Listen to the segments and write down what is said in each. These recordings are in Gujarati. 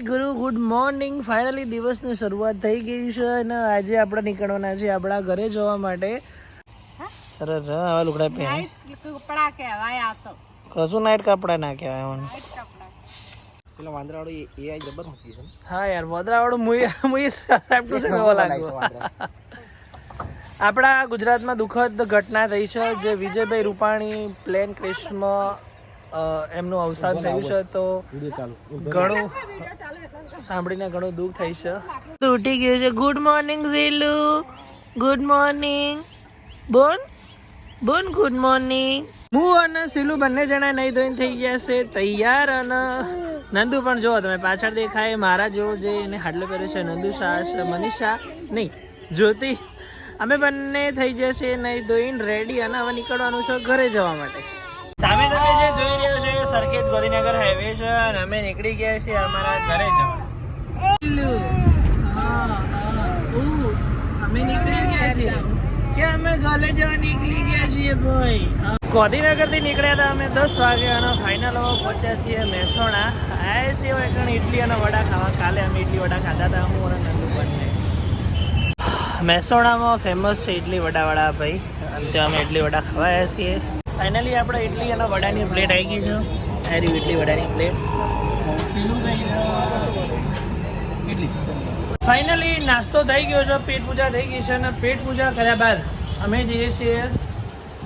ગુરુ ગુડ મોર્નિંગ ફાઇનલી દિવસની શરૂઆત થઈ ગઈ છે અને આજે આપણે નીકળવાના છે આપણા ઘરે જવા માટે. અરે ર આવા લુગડા પહેરે. કપડા કહેવાય આ તો. કશું નાઈટ કપડા ના કહેવાય મને પેલા વાંદરાવાળો એઆઈ જબર મૂકી છે હા યાર વદરાવાળું મુઈ મુઈ સાહેબ ટુ કેવો લાગ્યો આપણા ગુજરાતમાં દુઃખદ ઘટના થઈ છે જે વિજયભાઈ રૂપાણી પ્લેન ક્રેશમાં એમનું અવસાન થયું છે તો ઘણું સાંભળીને ઘણું દુઃખ થઈ છે. ઉઠી ગયું છે. ગુડ મોર્નિંગ ઝીલુ. ગુડ મોર્નિંગ બોન? બોન ગુડ મોર્નિંગ હું અને સિલુ બંને જણા નહીં ધોઈને થઈ ગયા છે. તૈયાર અને નંદુ પણ જો તમે પાછળ દેખાય મારા જેવો જે એને હાડલો પહેર્યો છે નંદુ શાહ મનીષા નહીં જ્યોતિ. અમે બંને થઈ જશે નહીં ધોઈને રેડી અને હવે નીકળવાનું છે ઘરે જવા માટે. સામે તમે જે જોઈ રહ્યા છો એ સરખેજ ગોરીનગર હાઈવે છે અને અમે નીકળી ગયા છીએ અમારા ઘરે જવા અમે નીકળી ગયા છીએ. કે અમે ઘરે જવા નીકળી ગયા છીએ ભાઈ. ગોધીનગરથી નીકળ્યા હતા અમે દસ વાગે અને ફાઇનલ હવે પહોંચ્યા છીએ મહેસાણા. આયા છીએ હવે ઇડલી અને વડા ખાવા. કાલે અમે ઇડલી વડા ખાધા હતા હું અને નંદુ બંને. મહેસાણામાં ફેમસ છે ઇડલી વડાવાળા ભાઈ. અને ત્યાં અમે ઇડલી વડા ખાવા આવ્યા છીએ. ફાઇનલી આપણે ઇડલી અને વડાની પ્લેટ આવી ગઈ છે. એરી ઇડલી વડાની પ્લેટ. સીલું ગઈ છે ઇડલી ફાઇનલી નાસ્તો થઈ ગયો છે પેટ પૂજા થઈ ગઈ છે અને પેટ પૂજા કર્યા બાદ અમે જઈએ છીએ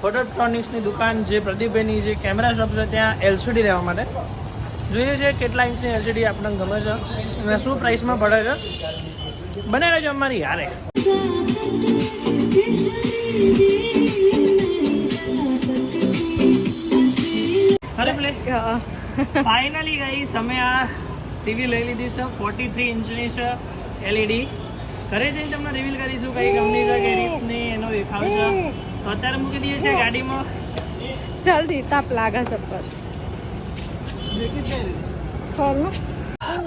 ફોટોટ્રોનિક્સની દુકાન જે પ્રદીપભાઈની જે કેમેરા શોપ છે ત્યાં એલસીડી લેવા માટે. જોઈએ છે કેટલા ઇંચની એલસીડી આપણને ગમે છે અને શું પ્રાઇસમાં પડે છે. બને રહેજો અમારી યારે અરે ફાઇનલી ગઈ અમે આ ટીવી લઈ લીધી છે. ફોર્ટી થ્રી ઇંચની છે એલઈડી ઘરે જઈને તમને રિવીલ કરીશું કઈ કંપની છે કઈ રીતની એનો દેખાવ છે. તો અત્યારે મૂકી દઈએ છીએ ગાડીમાં. જલ્દી તાપ લાગે છે પર ખોલો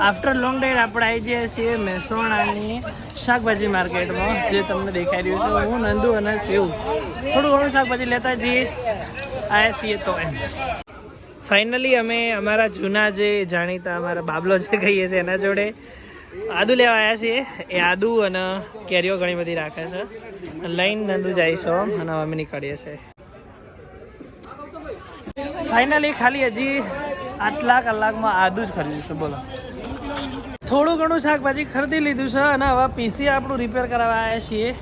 આફ્ટર લોંગ ડે આપણે આવી જઈએ છીએ મહેસાણાની શાકભાજી માર્કેટમાં જે તમને દેખાઈ રહ્યું છે. હું નંદુ અને શિવ થોડું ઘણું શાકભાજી લેતા જઈએ. આ છીએ તો એમ. ફાઇનલી અમે અમારા જૂના જે જાણીતા અમારા બાબલો જે કહીએ છીએ, એના જોડે આદુ લેવા આવ્યા છીએ. એ આદુ અને કેરીઓ ઘણી બધી રાખે છે. લઈને નંદુ જઈશું અને અમે નીકળીએ છીએ. ફાઇનલી ખાલી હજી આટલા કલાકમાં આદુ જ ખરીદીશું બોલો. થોડું ઘણું શાકભાજી ખરીદી લીધું છે અને હવે પીસી આપણું રિપેર કરાવવા આવ્યા છીએ.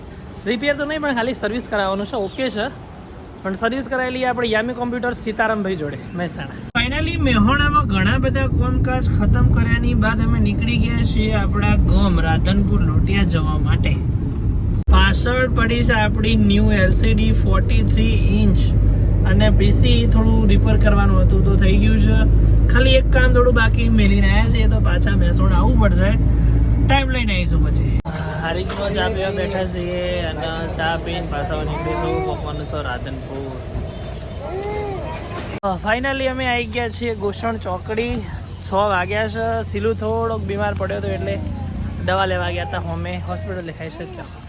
રિપેર તો નહીં, પણ ખાલી સર્વિસ કરાવવાનું છે ઓકે છે. પણ સર્વિસ કરાયેલી આપણે યામી કોમ્પ્યુટર સીતારામભાઈ જોડે, મહેસાણા. ફાઇનલી મેહોણામાં ઘણા બધા કોમકાજ ખતમ કર્યાની બાદ અમે નીકળી ગયા છીએ આપણા ગામ રાધનપુર લોટિયા જવા માટે. પાછળ પડી છે આપણી new LCD forty three inch અને પીસી થોડું રિપેર કરવાનું હતું તો થઈ ગયું છે. ખાલી એક કામ થોડું બાકી મેલીને આવ્યા છીએ તો પાછા મહેસાણા આવવું પડશે. ટાઈમ લઈને આવીશું પછી. હારીજમાં ચા પીવા બેઠા છીએ અને ચા પીને પાછા નીકળીશું પકવાનું છો રાધનપુર ફાઇનલી અમે આવી ગયા છીએ ગોસણ ચોકડી. છ વાગ્યા છે. સીલું થોડોક બીમાર પડ્યો હતો એટલે દવા લેવા ગયા હતા. હોમે હોસ્પિટલ લખાઈ ત્યાં.